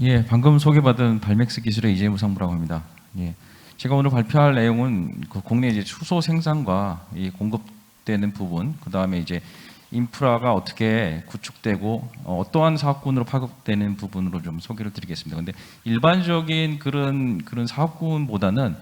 예, 방금 소개받은 발맥스 기술의 이재무 상무라고 합니다. 예, 제가 오늘 발표할 내용은 그 국내 이제 수소 생산과 이 공급되는 부분, 그 다음에 이제 인프라가 어떻게 구축되고 어, 어떠한 사업군으로 파급되는 부분으로 좀 소개를 드리겠습니다. 근데 일반적인 그런 그런 사업군보다는 어,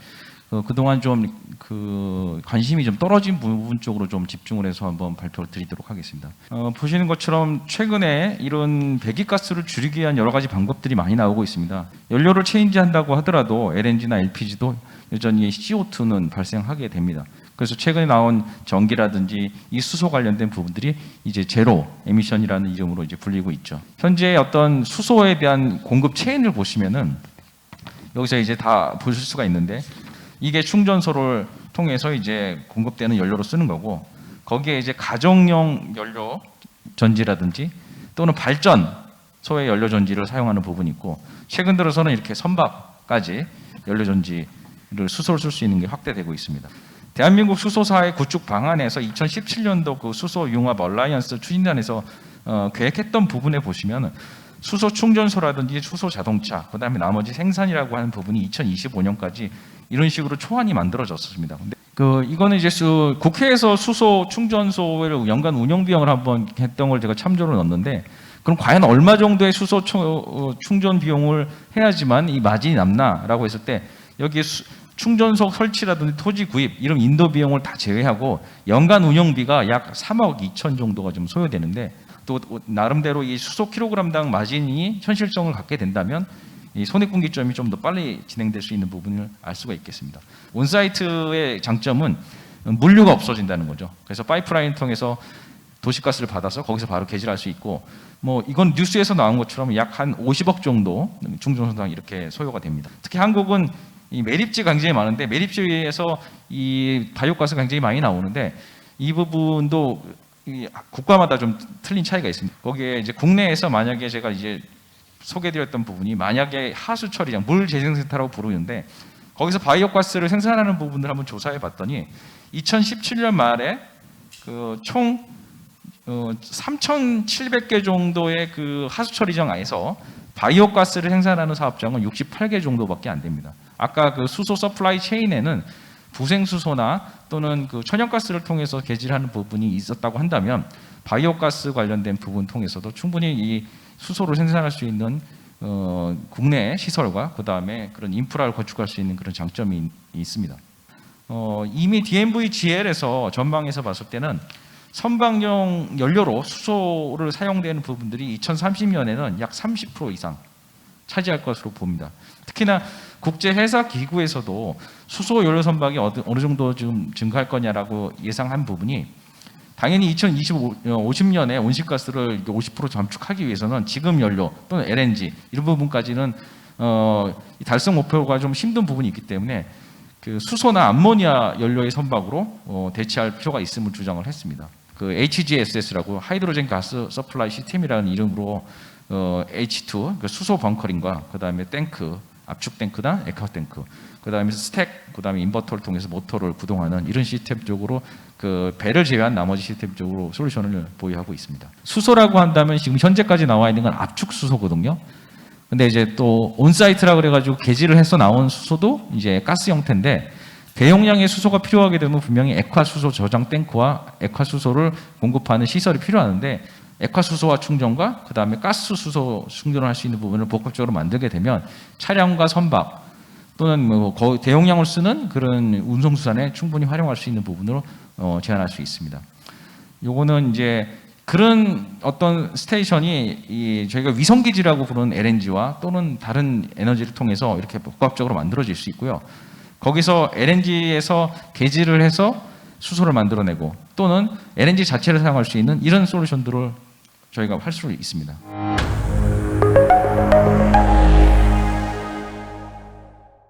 그동안 좀 그 관심이 좀 떨어진 부분 쪽으로 좀 집중을 해서 한번 발표를 드리도록 하겠습니다. 어, 보시는 것처럼 최근에 이런 배기가스를 줄이기 위한 여러 가지 방법들이 많이 나오고 있습니다. 연료를 체인지한다고 하더라도 LNG나 LPG도 여전히 CO2는 발생하게 됩니다. 그래서 최근에 나온 전기라든지 이 수소 관련된 부분들이 이제 제로 에미션이라는 이름으로 이제 불리고 있죠. 현재 어떤 수소에 대한 공급 체인을 보시면은 여기서 이제 다 보실 수가 있는데 이게 충전소를 통해서 이제 공급되는 연료로 쓰는 거고 거기에 이제 가정용 연료 전지라든지 또는 발전소의 연료 전지를 사용하는 부분이 있고 최근 들어서는 이렇게 선박까지 연료 전지를 수소를 쓸 수 있는 게 확대되고 있습니다. 대한민국 수소사의 구축 방안에서 2017년도 그 수소 융합 얼라이언스 추진단에서 어, 계획했던 부분에 보시면 수소 충전소라든지 수소 자동차, 그다음에 나머지 생산이라고 하는 부분이 2025년까지 이런 식으로 초안이 만들어졌습니다. 근데 그 이거는 이제 수, 국회에서 수소 충전소를 연간 운영 비용을 한번 했던 걸 제가 참조로 넣었는데 그럼 과연 얼마 정도의 수소 충- 어, 충전 비용을 해야지만 이 마진이 남나라고 했을 때 여기에 수- 충전소 설치라든지 토지 구입 이런 인도 비용을 다 제외하고 연간 운영비가 약 3억 2천 정도가 좀 소요되는데 또 나름대로 이 수소 킬로그램당 마진이 현실성을 갖게 된다면 이 손해분기점이 좀 더 빨리 진행될 수 있는 부분을 알 수가 있겠습니다. 온사이트의 장점은 물류가 없어진다는 거죠. 그래서 파이프라인 통해서 도시가스를 받아서 거기서 바로 개질할 수 있고 뭐 이건 뉴스에서 나온 것처럼 약 한 50억 정도 충전소당 이렇게 소요가 됩니다. 특히 한국은 이 매립지가 굉장히 많은데 매립지에서 이 바이오가스 굉장히 많이 나오는데 이 부분도 이 국가마다 좀 틀린 차이가 있습니다. 거기에 이제 국내에서 만약에 제가 이제 소개드렸던 부분이 만약에 하수 처리장 물 재생센터라고 부르는데 거기서 바이오가스를 생산하는 부분을 한번 조사해 봤더니 2017년 말에 그총 어, 3,700개 정도의 그 하수 처리장 안에서 바이오가스를 생산하는 사업장은 68개 정도밖에 안 됩니다. 아까 그 수소 서플라이 체인에는 부생 수소나 또는 그 천연가스를 통해서 개질하는 부분이 있었다고 한다면 바이오가스 관련된 부분 통해서도 충분히 이 수소를 생산할 수 있는 어, 국내 시설과 그 다음에 그런 인프라를 건축할 수 있는 그런 장점이 있- 있습니다. 어, 이미 DMV GL에서 전망해서 봤을 때는 선박용 연료로 수소를 사용되는 부분들이 2030년에는 약 30% 이상 차지할 것으로 봅니다. 특히나 국제 해사 기구에서도 수소 연료 선박이 어느 정도 지금 증가할 거냐라고 예상한 부분이 당연히 2050년에 온실가스를 50% 감축하기 위해서는 지금 연료 또는 LNG 이런 부분까지는 어, 이 달성 목표가 좀 힘든 부분이 있기 때문에 그 수소나 암모니아 연료의 선박으로 어, 대체할 필요가 있음을 주장을 했습니다. 그 HGSS라고 하이드로젠 가스 서플라이 시스템이라는 이름으로 어, H2 그 수소 벙커링과 그 다음에 탱크 압축 탱크나 에카 탱크 그 다음에 스택 그 다음에 인버터를 통해서 모터를 구동하는 이런 시스템 쪽으로 그 배를 제외한 나머지 시스템 쪽으로 솔루션을 보유하고 있습니다. 수소라고 한다면 지금 현재까지 나와 있는 건 압축 수소거든요. 근데 이제 또 온사이트라 그래가지고 개질을 해서 나온 수소도 이제 가스 형태인데 대용량의 수소가 필요하게 되면 분명히 액화 수소 저장 탱크와 액화 수소를 공급하는 시설이 필요하는데 액화 수소와 충전과 그 다음에 가스 수소 충전을 할 수 있는 부분을 복합적으로 만들게 되면 차량과 선박 또는 뭐 거- 대용량을 쓰는 그런 운송수단에 충분히 활용할 수 있는 부분으로 어, 제한할 수 있습니다. 요거는 이제 그런 어떤 스테이션이 이 저희가 위성기지라고 부르는 LNG와 또는 다른 에너지를 통해서 이렇게 복합적으로 만들어질 수 있고요. 거기서 LNG에서 개질을 해서 수소를 만들어내고 또는 LNG 자체를 사용할 수 있는 이런 솔루션들을 저희가 할 수 있습니다.